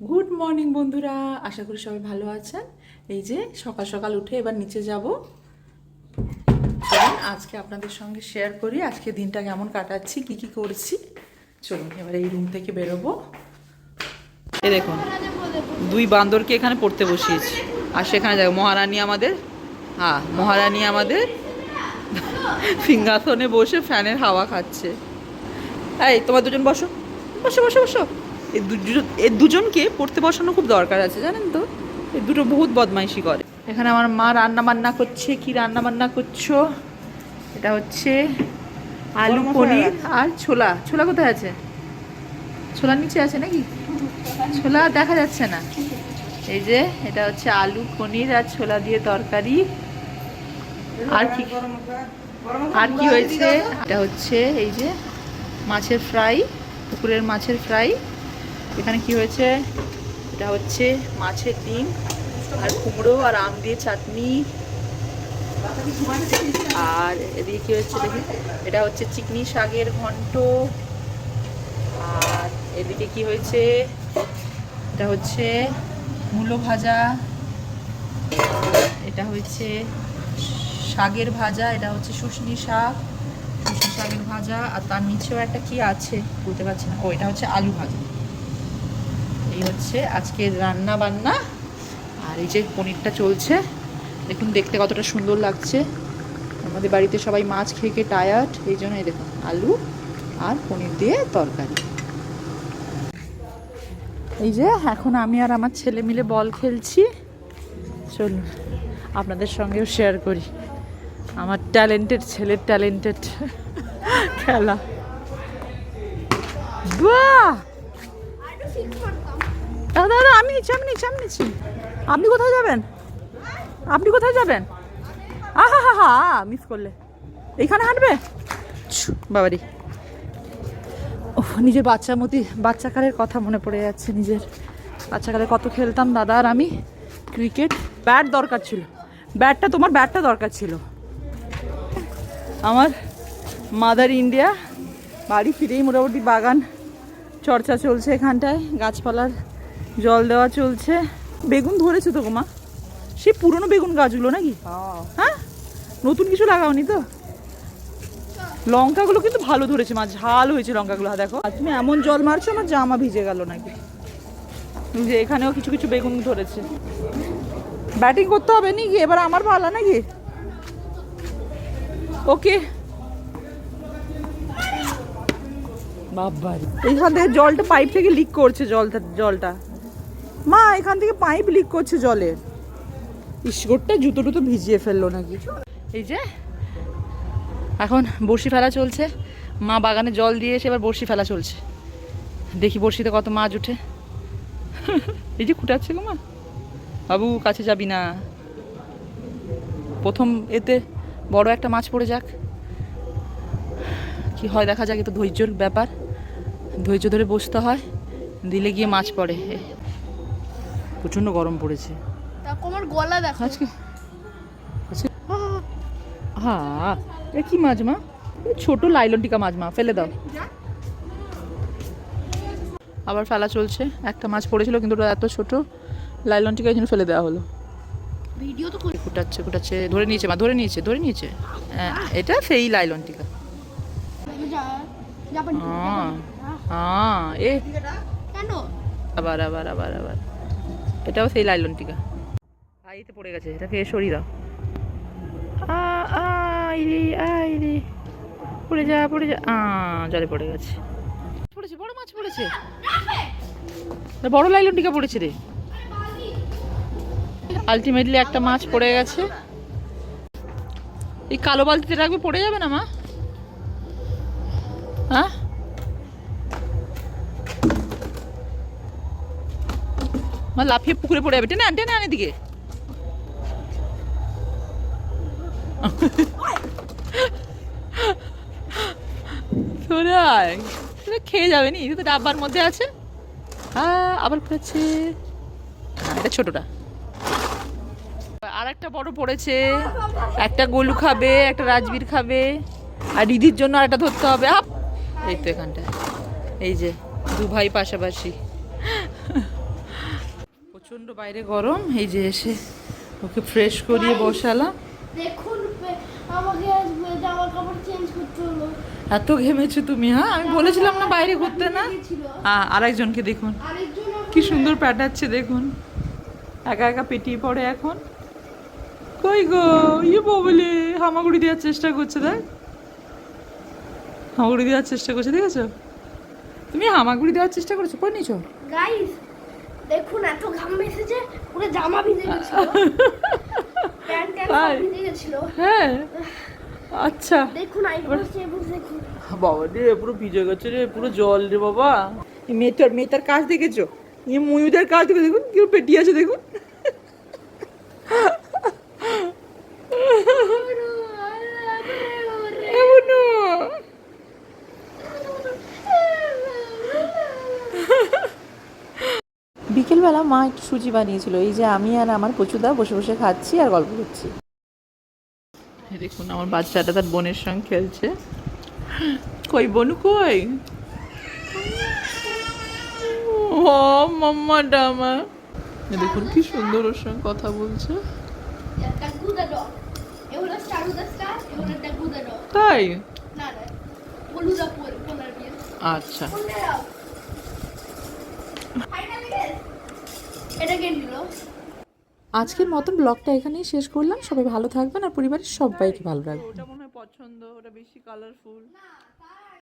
Good morning বন্ধুরা। আশা করি সবাই ভালো আছেন। এই যে সকাল সকাল উঠে এবার নিচে যাব। আজকে আপনাদের সঙ্গে শেয়ার করি আজকে দিনটা কেমন কাটাচ্ছি, কি কি করছি। চলুন, এবার এই রুম থেকে বেরোবো। এ দেখুন, দুই বান্দরকে এখানে পড়তে বসিয়েছি। আর সেখানে দেখো, মহারানী আমাদের হ্যাঁ মহারানী আমাদের সিংহাসনে বসে ফ্যানের হাওয়া খাচ্ছে। এই, তোমার দুজন বসো। বসো বসো বসো। এই দুজন এই দুজনকে পড়তে বসানো খুব দরকার আছে জানেন তো? এই দুটো বহুত বদমাইশি করে। এখানে আমার মা রান্না বান্না করছে কি রান্না বান্না করছ? এটা হচ্ছে আলু পনির আর ছোলা। ছোলা কোথায় আছে? ছোলার নিচে আছে নাকি? ছোলা দেখা যাচ্ছে না। এই যে এটা হচ্ছে আলু পনির আর ছোলা দিয়ে তরকারি। আর কি? আর কি হয়েছে? এটা হচ্ছে এই যে মাছের ফ্রাই পুকুরের মাছের ফ্রাই। এখানে কি হয়েছে? এটা হচ্ছে মাছের ডিম আর কুমড়ো আর আম দিয়ে চাটনি। আর এদিকে কি হচ্ছে দেখি? এটা হচ্ছে চিকনি শাকের ঘন্ট। আর এদিকে কি হয়েছে? এটা হচ্ছে মূলো ভাজা। এটা হচ্ছে শাকের ভাজা। এটা হচ্ছে শুশনি শাক। শুশনি শাকের ভাজা। আর তার নিচেও একটা কি আছে? বলতে পারছি না। ও, এটা হচ্ছে আলু ভাজা। এই হচ্ছে। আজকে রান্না বান্না। আর এই যে পনিরটা চলছে, দেখুন দেখতে কতটা সুন্দর লাগছে। আমাদের বাড়িতে সবাই মাছ খেয়ে খেয়ে টায়ার্ড এই জন্য এই দেখুন আলু আর পনির দিয়ে তরকারি। এই যে এখন আমি আর আমার ছেলে মিলে বল খেলছি। চলুন, আপনাদের সঙ্গেও শেয়ার করি। আমার ট্যালেন্টেড ছেলের ট্যালেন্টেড খেলা। বাহ! দাদা দাদা, আমি নিচ্ছি আমি নিচ্ছি আমি নিচ্ছি। আপনি কোথায় যাবেন? আপনি কোথায় যাবেন? আহা হা হা মিস করলে। এইখানে হাঁটবে? বাবারি। ও নিজের বাচ্চা মতি বাচ্চাকালের কথা মনে পড়ে যাচ্ছে নিজের। বাচ্চাকালে কত খেলতাম দাদা আর আমি। ক্রিকেট, ব্যাট দরকার ছিল। ব্যাটটা, তোমার ব্যাটটা দরকার ছিল। আমার মাদার ইন্ডিয়া, বাড়ি ফিরেই মোটামুটি বাগান চর্চা চলছে এখানটায়, গাছপালার জল দেওয়া চলছে। বেগুন ধরেছে তো গো মা? সেই পুরনো বেগুন গাছগুলো নাকি? হ্যাঁ। নতুন কিছু লাগাওনি তো? লঙ্কাগুলো কিন্তু ভালো ধরেছে মা ঝাল হয়েছে লঙ্কাগুলো হ্যাঁ, দেখো। আর তুমি এমন জল মারছো আমার জামা ভিজে গেল নাকি? যে এখানেও কিছু কিছু বেগুন ধরেছে। ব্যাটিং করতে হবে নাকি? এবার আমার পালা নাকি? ওকে। বাবারি এইখান থেকে জলটা পাইপ থেকে লিক করছে জলটা জলটা। মা, এখান থেকে পাইপ লিক করছে জলের ইস্কোরটা জুতো টুতো ভিজিয়ে ফেলল নাকি? এই যে, এখন বড়শি ফেলা চলছে। মা বাগানে জল দিয়ে এসে এবার বড়শি ফেলা চলছে। দেখি বড়শিতে কত মাছ উঠে। এই যে খুঁটাচ্ছে গো মা। বাবু, কাছে যাবি না। প্রথম এতে বড় একটা মাছ পড়ে যাক। কি হয়, দেখা যাক, এ তো ধৈর্যর ব্যাপার। ধৈর্য ধরে বসতে হয়। দিলে গিয়ে মাছ পড়ে। প্রচণ্ড গরম পড়েছে। আমার গলা দেখো। আজকে হ্যাঁ এ কি মাছ মা? ছোট লাইলনটিকা মাছ মা ফেলে দাও। আবার ফেলা চলছে একটা মাছ পড়েছিল কিন্তু ওটা এত ছোট লাইলনটিকা এই জন্য ফেলে দেওয়া হলো। ভিডিও তো কুটাচ্ছে কুটাচ্ছে ধরে নিয়েছে মা ধরে নিয়েছে ধরে নিয়েছে। হ্যাঁ, এটা সেই লাইলনটিকা জাপানি হ্যাঁ হ্যাঁ এ আবার আবার আবার আবার। এটাও সেই লাইলন টিকা। আইতে পড়ে গেছে এটাকে সরিয়ে দাও। আ, আই আই রে। পড়ে যা পড়ে যা। আ জলে পড়ে গেছে। পড়েছে বড় মাছ পড়েছে। বড় লাইলন টিকা পড়েছে রে। আলটিমেটলি একটা মাছ পড়ে গেছে। এই কালো বালতিতে রাখবে পড়ে যাবে না মা? হ্যাঁ মা লাফিয়ে পুকুরে পড়ে যাবে। টেনে আন টেনে আন এদিকে। আয়। খেয়ে যাবে নি তো ডাব্বার মধ্যে আছে। হ্যাঁ আবার পড়েছে এটা ছোটটা। আর একটা বড় পড়েছে। একটা গোলু খাবে, একটা রাজবীর খাবে, আর দিদির জন্য আর একটা ধরতে হবে। আপ! এই তো এখানটায়। এই যে দু ভাই পাশাপাশি। প্রচণ্ড বাইরে গরম এই যে এসে ওকে ফ্রেশ করিয়ে বসালাম। দেখুন আমাকে জামা কাপড় চেঞ্জ করতে হলো। এত ঘেমেছো তুমি হ্যাঁ? আমি বলেছিলাম না বাইরে ঘুরতে না। আরেকজনকে দেখুন। কি সুন্দর প্যাটাচ্ছে দেখুন। একা একা পেটিয়ে পড়ে এখন। কই গো? ইয়ে বলে হামাগুড়ি দেওয়ার চেষ্টা করছে দেখ। হামাগুড়ি দেওয়ার চেষ্টা করছে দেখেছ? তুমি হামাগুড়ি দেওয়ার চেষ্টা করেছ? পরে নিছো গাইস দেখুন এত ঘাম ভেসেছে পুরো জামা ভিজে গেছিল। প্যান্ট ট্যান্ট ভিজে গেছিল। হ্যাঁ। আচ্ছা। দেখুন দেখুন। বাবা রে পুরো ভিজে গেছে রে পুরো জল রে বাবা। মেয়েটার মেয়েটার কাজ দেখেছ? এই ময়ূরের কাজ দেখে দেখুন কেউ পেটি আছে দেখুন। বিকেলবেলা মা একটু সুজি বানিয়েছিল। এই যে আমি আর আমার পচুদা বসে বসে খাচ্ছি আর গল্প করছি। দেখুন, আমার বাচ্চাটা তার বোনের সঙ্গে খেলছে। কই, বনু কই? ও মাম্মা ডামা দেখুন, কি সুন্দর ওর সঙ্গে কথা বলছে। তাই? আচ্ছা। এটা কে নিল? আজকের মতন ব্লগটা এখানেই শেষ করলাম। সবাই ভালো থাকবেন আর পরিবারের সবাইকে ভালো রাখবেন। ওটা মনে হয় পছন্দ ওটা বেশি কালারফুল